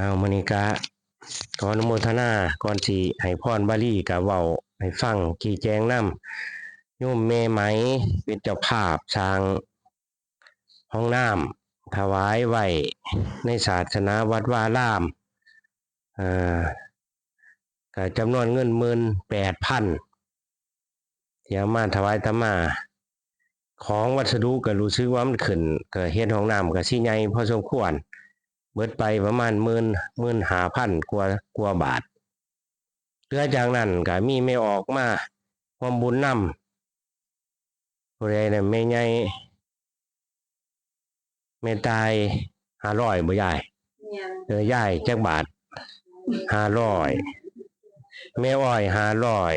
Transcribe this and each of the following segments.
เอามณีกะขออนุโมทนาก่อนสิให้พรบาลีกะเว้าให้ฟังขี่แจงนํโยมเมไหมเป็นเจ้าภาพสร้างห้องน้ำถวายไว้ในศาสนาวัดวารามเอ่อก็จำนวนเงินหมื่นแปดพันเที่เอามาถวายธรรมา ของวัสดุก็รู้สึกว่ามันขึ้นก็เฮ็ดห้องน้ำก็สิใหญ่พอสมควร เบิดไปประมาณหมื่นหมื่นหาพันกว่ากว่าบาทเหลือจากนั้นก็มีไม่ออกมาความบุญนำผู้ใดน่ะแม่ใหญ่แม่ตายห้าร้อยบ่ยายเนี่ยเออยายจักบาทห้าร้อยแม่อ้อยห้าร้อย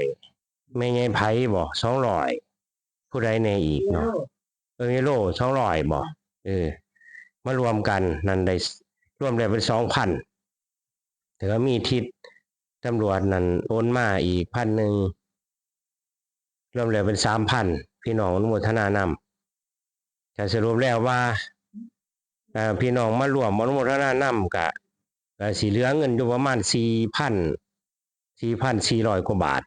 แม่ใหญ่ไผบ่สองร้อยผู้ใดในอีกเนาะเออโลสองร้อยบ่เออมารวมกันนั่นได้ รวมได้เป็นสองพันแต่ก็มีทิศตำรวจนั่นโอนมาอีกพันหนึ่งรวมแล้วเป็นสามพันพี่น้องอนุโมทนานำจะสรุปแล้วว่าพี่น้องมารวมอนุโมทนานำกะก็สีเหลืองเงินอยู่ประมาณสี่พันสี่พันสี่ร้อยกว่าบาท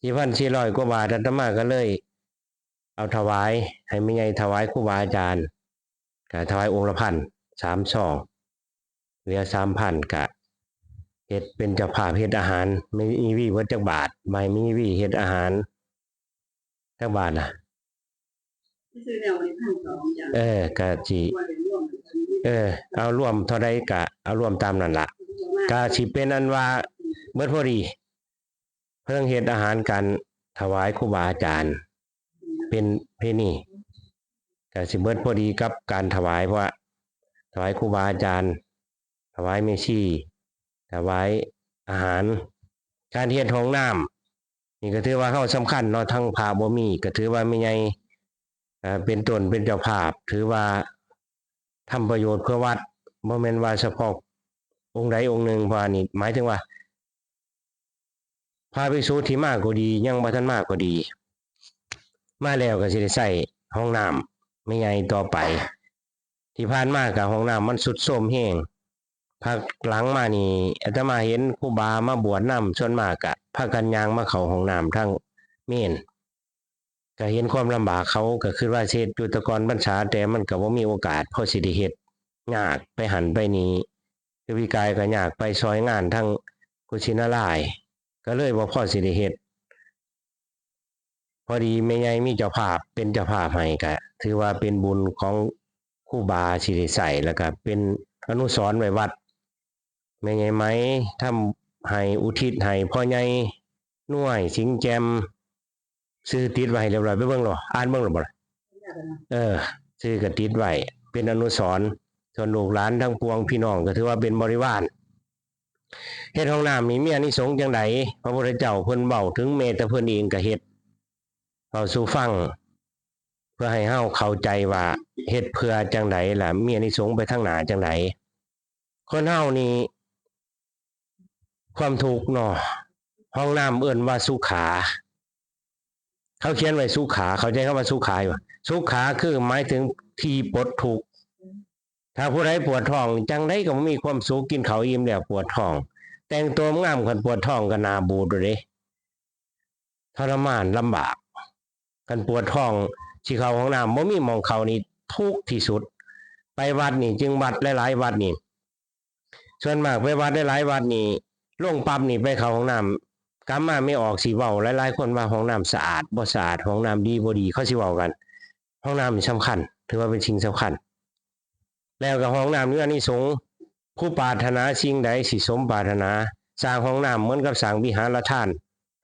สี่พันสี่ร้อยกว่าบาทอาตมาก็เลย เอาถวาย ให้ไม่ไงถวายครูบาอาจารย์ถวายองค์ละพัน สามสองเหลือสามพันกะเฮ็ดเป็นเจ้าภาพเฮ็ดอาหาร ไม่มีวี่วัดจักบาทไม่มีวี่เฮ็ดอาหารจักบาทล่ะซื้อแนวในพันสองจ้ะเออกะสิว่าเดี๋ยวร่วมกันเออ เอารวมเท่าใดกะ เอารวมตามนั่นละกะสิเป็นอันว่าเบิดพอดี เพิ่งเฮ็ดอาหารกันถวายครูบาอาจารย์ เป็นเพนี่ก็สิเบิดพอดีกับการถวายเพราะ วาถวายครูบาอาจารย์ถวายเมชีถวายอาหารการเฮ็ดห้องน้ำนี่ก็ถือว่าเข้าสำคัญเนาะทั้งพาบ่มี ก็ถือว่าไม่ใหญ่เอ่อเป็นตนเป็นเจ้าภาพ ถือว่าทำประโยชน์เพื่อวัดบ่แม่นว่าเฉพาะองค์ใดองค์หนึ่งพานนี้หมายถึงว่าพระภิกษุที่มากก็ดียังบ่ทันมากก็ดี มาแล้วก็สิได้ใส่ห้องน้ำไม่ใหญ่ต่อไป ที่ผ่านมากับห้องน้ำมันสุดโทรมแห้งพักหลังมานี่อาตมาเห็นครูบามาบวชน้ำส่วนมากกะพากันยางมาเขาห้องน้ำทั้งเมนก็เห็นความลำบากเขาก็คือว่าเช็ดอยู่แตกอนบรรษาแต่มันก็บ่ามีโอกาสพอสิได้เฮ็ดยากไปหันไปนี้คือวิกายก็ยากไปซอยงานทั้งกุชินาราย ก็เลยบ่พอสิได้เฮ็ดพอดีแม่ใหญ่มีเจ้าภาพเป็นเจ้าภาพให้ก็ถือว่าเป็นบุญของ ครูบาสิริใส่แล้วก็เป็นอนุสรไว้วัดแม่ใหญ่ไหมทำให้อุทิศให้พ่อใหญ่น่วยสิงแจมซื้อติดไว้เรียบร้อยไปเบิ่งหรออ่านเบิ่งหรอบ่ล่ะเออ ซื้อก็ติดไว้เป็นอนุสรส่วนลูกหลานทั้งปวงพี่น้องก็ถือว่าเป็นบริวารเฮ็ดห้องน้ำนี่มีอานิสงส์จังไดพระพุทธเจ้าเพิ่นเว้าถึงแม้แต่เพิ่นเองก็เฮ็ดเราสู่ฟัง พื่อให้เฮาเข้าใจว่าเฮ็ดเพื่อจังไดล่ะมีอานิสงส์ไปทางหนาจังไดคนเฮานี่ความทุกข์เนาะห้องน้ำเอิ้นว่าสุขา เขาเขียนไว้สุขา เขาใจคำว่าสุขาอยู่สุขาคือหมายถึงที่ปลดทุกข์ถ้าผู้ใดปวดท้อง จังไดก็มีความสุขกินข้าวอิ่มแล้วปวดท้อง แต่งตัวงามกันปวดท้องก็นาบูดเด้ทรมานลำบาก กันปวดท้อง ที่เขาห้องน้ำบ่มีมองเขานี่ทุกที่สุด ไปวัดนี่ จึงวัดหลายๆวัดนี่ส่วนมากไปวัดหลายๆวัดนี่ลงปั๊บนี่ไปเข้าห้องน้ำกลับมาไม่ออกสิเว้าหลายๆคนว่าห้องน้ำสะอาดบ่สะอาดห้องน้ำดีบ่ดีเขาสิเว้ากันห้องน้ำนี่สำคัญ ถือว่าเป็นสิ่งสำคัญ แล้วก็ห้องน้ำนี่อันนี้สงผู้ปรารถนาสิ่งใดสิสมปรารถนาสร้างห้องน้ำเหมือนกับสร้างวิหารท่าน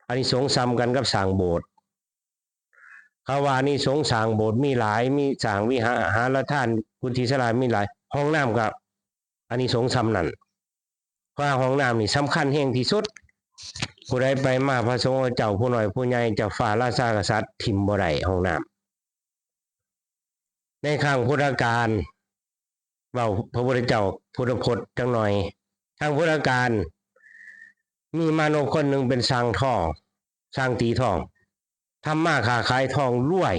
อันนี้สงซ้ำกันกับสร้างโบสถ์ เขาว่านี่สงสางโบสถ์มีหลาย มีสางวิหารหารท่านกุฏิสลามีหลาย ห้องน้ำกับอันนี้สงซ้ำนั่นเพราะว่าห้องน้ำนี่สำคัญแห่งที่สุดผู้ใดไปมาพระสงฆ์เจ้าผู้หน้อยผู้ใหญ่จ้าฟ้าราชากษัตริย์ทิมบ่ได้ห้องน้ำในข้างพุทธกาลเว่าพระพุทธเจ้าพุทธพจน์จังหน่อยทางพุทธกาลมีมานพคนหนึ่งเป็นสร้างทองสร้างตีทอง ทำมาค้าขายทองรวย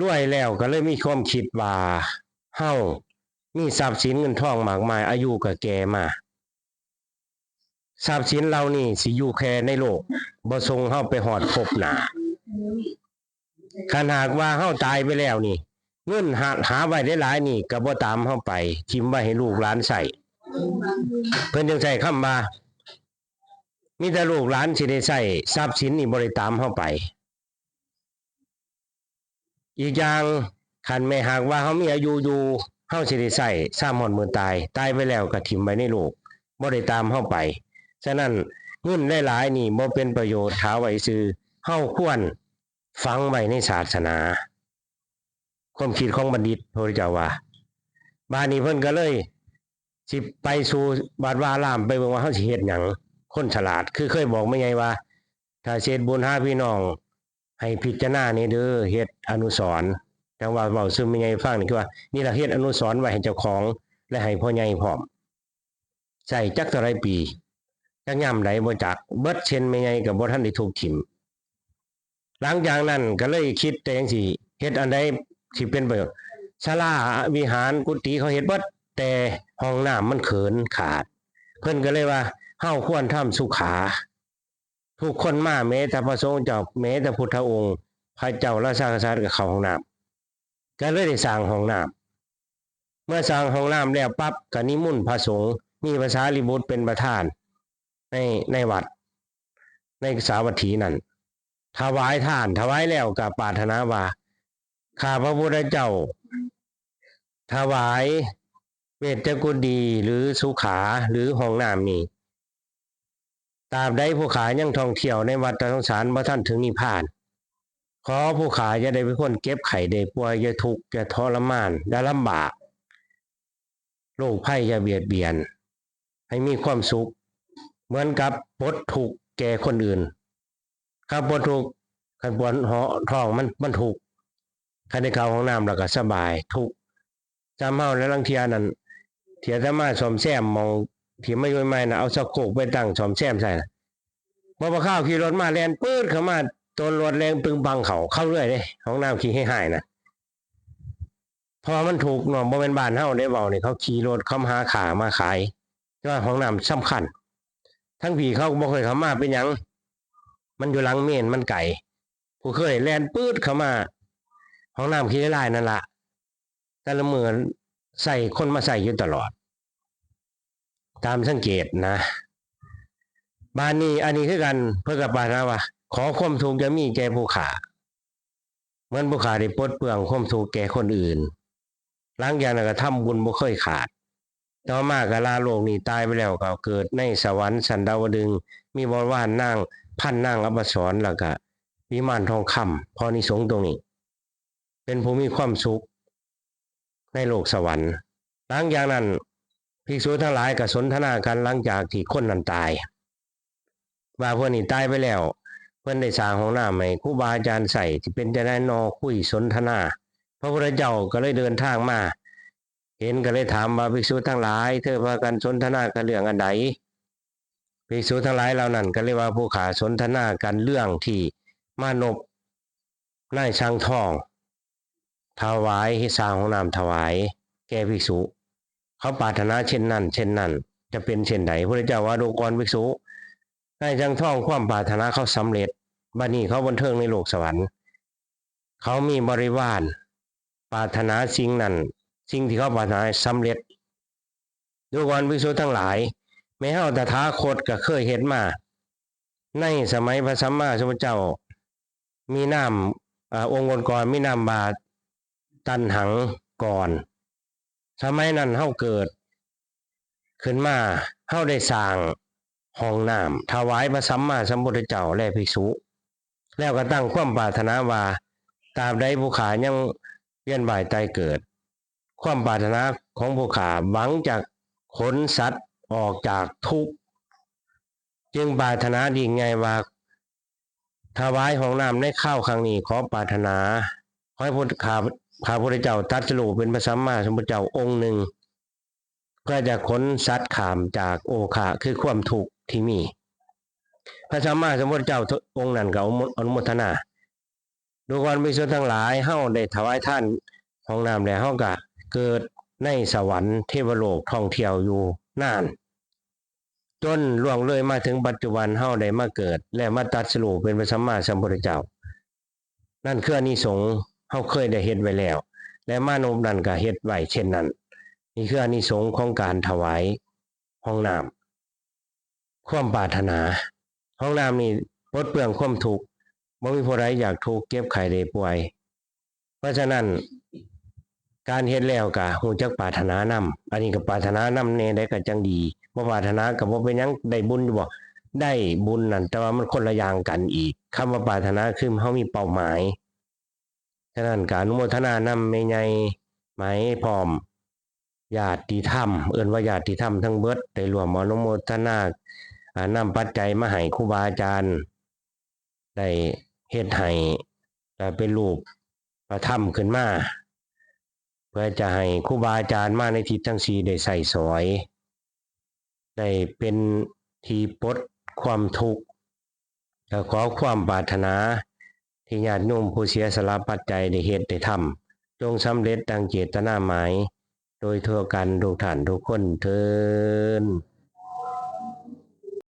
รวยแล้วก็เลยมีความคิดว่าเฮามีทรัพย์สินเงินทองมากมาย อายุก็แก่มาทรัพย์สินเหล่านี้สิอยู่แค่ในโลกบ่ทรงเฮาไปหอดพบหนาขนาดว่าเฮาตายไปแล้วนี่ เงินหาหาไว้ได้หลายนี่ก็บ่ตามเฮาไปทิมไว้ให้ลูกหลานใส่เพิ่นจึงใช้คำว่า มีแต่ลูกหลานสิได้ใช้ทรัพย์สินนี่บ่ได้ตามเฮาไป อีกอย่างคันไม่หากว่าเฮามีอายุอยู่เฮาสิได้ใช้ซ้ำหอนมือตาย ตายไปแล้วก็ทิ่มไว้ในโลกบ่ได้ตามเฮาไป ฉะนั้นเงินหลายๆนี่บ่เป็นประโยชน์ถาไว้ซื่อเฮาควรฝังไว้ในศาสนา ความคิดของบัณฑิตพระพุทธเจ้าว่าบานนี้เพิ่นก็เลยสิไปสู่บาดวาอารามไปเบิ่งว่าเฮาสิเฮ็ดหยัง คนฉลาดคือเคยบอกไม่ไงว่า ถ้าเช็ดบุญหาพี่น้อง ให้พิจารณานี่เด้อเฮ็ดอนุสรณ์จังว่าเว้าซึ่งไม่ไงฟังนี่คือว่า นี่ละเฮ็ดอนุสรณ์ไว้ให้เจ้าของ และให้พ่อใหญ่พร้อมใส่จักเท่าไรปีจักยามใดบ่จักเบิดเช่นไม่ไงก็บ่ทันได้ถูกถิ่มหลังจากนั้นก็เลยคิดแต่จังซี่เฮ็ดอันใดที่เป็นประโยชน์ศาลาวิหารกุฏิเขาเฮ็ดบิดแต่ห้องน้ำมันเขินขาด เพิ่นก็เลยว่า เฮาควรทำสุขา ทุกคนมาแม้แต่พระสงฆ์เจ้าแม้แต่พุทธองค์ พระเจ้าราชากษัตริย์ก็เขาห้องน้ำก็เลยได้สร้างห้องน้ำเมื่อสร้างห้องน้ำแล้วปั๊บก็นิมนต์พระสงฆ์มีภาษาลิบุตรเป็นประธาน ในในวัด ในสาวัตถีนั้นถวายทานถวายแล้วกับปาถนาว่าข้าพระพุทธเจ้า ถวายเวชกุดีหรือสุขาหรือห้องน้ำนี้ ตราบใดผู้ขายยังท่องเที่ยวในวัดตสงสารบ่ท่านถึงนิพพาน ขอผู้ขายจะได้เป็นคนเก็บไข่ได้ป่วยอย่าทุกข์อย่าทรมานอย่าลำบากโรคภัยอย่าเบียดเบียน ให้มีความสุข เหมือนกับปดทุกแก่คนอื่นครับปดทุกขันปวดหอท้องมันมันถูกขันในเขาห้องน้ำแล้วก็สบาย ทุกจำเมาแล้วลังเทียนั่นเทียถ้ามาสมแซมมอง ที่ไม่ย่อยไม่นะเอาสะโคกไปตั้งสอมแซมใส่นะพอมาข้าวขี่รถมาแลนปื้ดเข้ามาตัวรถแรงปึงบังเขาเข้าเรื่อยเลยห้องน้ำขี่ให้หายนะพอมันถูกเนาะบ่เป็นบ้านเฮาได้เบาเนี่ยเขาขี่รถเข้ามาหาขามาขายว่าห้องน้ำสำคัญ ทั้งผีเขาก็บ่เคยเข้ามาเป็นยัง มันอยู่หลังเมนมันไก่ผู้เคยแลนปื้ดเข้ามาห้องน้ำขี่ได้ลายนั่นละแต่ละเมือใส่คนมาใส่อยู่ตลอด ตามสังเกตนะบ้านนี้อันนี้คือกันเพื่อกับปานะว่า ขอความทุกข์จะมีแก่ผู้ขาเหมือนผู้ขาได้ปลดเปลืองความทุกข์แก่คนอื่นหลังจากนั้นก็ทำบุญบ่เคยขาด ต่อมากก็ลาโลกนี้ตายไปแล้วก็เกิดในสวรรค์สันดาวดึง มีบริวารนั่งพันนั่งอัปสรแล้วก็วิมานทองคำพอนิสงตรงนี้ เป็นผู้มีความสุขในโลกสวรรค์หลังจากนั้น ภิกษุทั้งหลายก็สนทนากันหลังจากที่คนนั้นตาย ว่าเพื่อนนี่ตายไปแล้ว เพื่อนได้สร้างห้องน้ำให้ครูบาอาจารย์ใส่ที่เป็นจะได้นอคุยสนทนา พระพุทธเจ้าก็เลยเดินทางมา เห็นก็เลยถามว่าภิกษุทั้งหลาย เธอพากันสนทนากันเรื่องอันใดภิกษุทั้งหลายเหล่านั้นก็เลยว่าผู้ขาสนทนากันเรื่องที่มานพนายช่างทอง ถวายให้สร้างห้องน้ำถวาย แก่ภิกษุ เขาปรารถนาเช่นนั้น เช่นนั้น จะเป็นเช่นใดพระเจ้าว่าดูกรภิกษุให้จังท่องความปรารถนาเขาสำเร็จบัดนี้เขาบันเทิงในโลกสวรรค์ เขามีบริวารปรารถนาสิ่งนั้นสิ่งที่เขาปรารถนาสำเร็จดูกรภิกษุทั้งหลายแม้เฮาตถาคตก็เคยเห็นมา ในสมัยพระสัมมาสัมพุทธเจ้า มีน้ำอองค์ก่อนๆมีน้ำบาตันหังก่อน สมัยนั้นเฮาเกิด ขึ้นมาเฮาได้สร้างห้องน้ำถวายพระสัมมาสัมพุทธเจ้าและภิกษุ แล้วก็ตั้งความปรารถนาว่าตาบใดผู้ขายังเวียนบ่ายตายเกิด ความปรารถนาของผู้ขาหวังจากขนสัตว์ออกจากทุกข์จึงปรารถนาดีไงว่าถวายห้องน้ำในข้าวครั้งนี้ขอปรารถนาขอให้พุทธขา พระพุทธเจ้าตัดสรุปเป็นพระสัมมาสัมพุทธเจ้าองค์หนึ่งเพื่อจะค้นสัตว์ขามจากโอคะคือความทุกที่มี พระสัมมาสัมพุทธเจ้าองค์นั้นก็อนุโมทนาดูก่อนมีส่วนทั้งหลายเฮาได้ถวายท่านห้องน้ำแล้วเฮาก็เกิดในสวรรค์เทวโลกท่องเที่ยวอยู่นาน จนล่วงเลยมาถึงปัจจุบันเฮาได้มาเกิด และมาตัดสรุปเป็นพระสัมมาสัมพุทธเจ้า นั่นคืออานิสงส์ เฮาเคยได้เฮ็ดไว้แล้ว และมานพนั่นก็เฮ็ดไว้เช่นนั้น นี่คืออานิสงส์ของการถวายห้องน้ำความปรารถนา ห้องน้ำนี่ลดเปลืองความทุกข์บ่มีผู้ใดอยากทุกข์เก็บไข้ได้ป่วย เพราะฉะนั้นการเฮ็ดแล้วก็ฮู้จักปรารถนานำอันนี้ก็ปรารถนานำแน่ได้ก็จังดีบ่ปรารถนาก็บ่เป็นยังได้บุญอยู่บ่ได้บุญนั่นแต่ว่ามันคนละอย่างกันอีกคำว่าปรารถนาคือเฮามีเป้าหมาย ฉะนั้นการอนุโมทนานำแม่ใหญ่ไหมพร้อมญาติธรรม เอิ้นว่าญาติธรรมทั้งเบิดได้รวมอนุโมทนาอ่านำปัจจัยมาให้ครูบาอาจารย์ได้เฮ็ดให้อ่เป็นรูปพระธรรมขึ้นมาเพื่อจะให้ครูบาอาจารย์มาในทิศทั้งสี่ได้ใส่สอยได้เป็นทีปดความทุกข์และขอความปรารถนา ที่ญาติโยมผู้เสียสละปัจจัยได้เหตุได้ทำจงสำเร็จดังเจตนาหมาย โดยทั่วกันทุกท่านทุกคนเทิน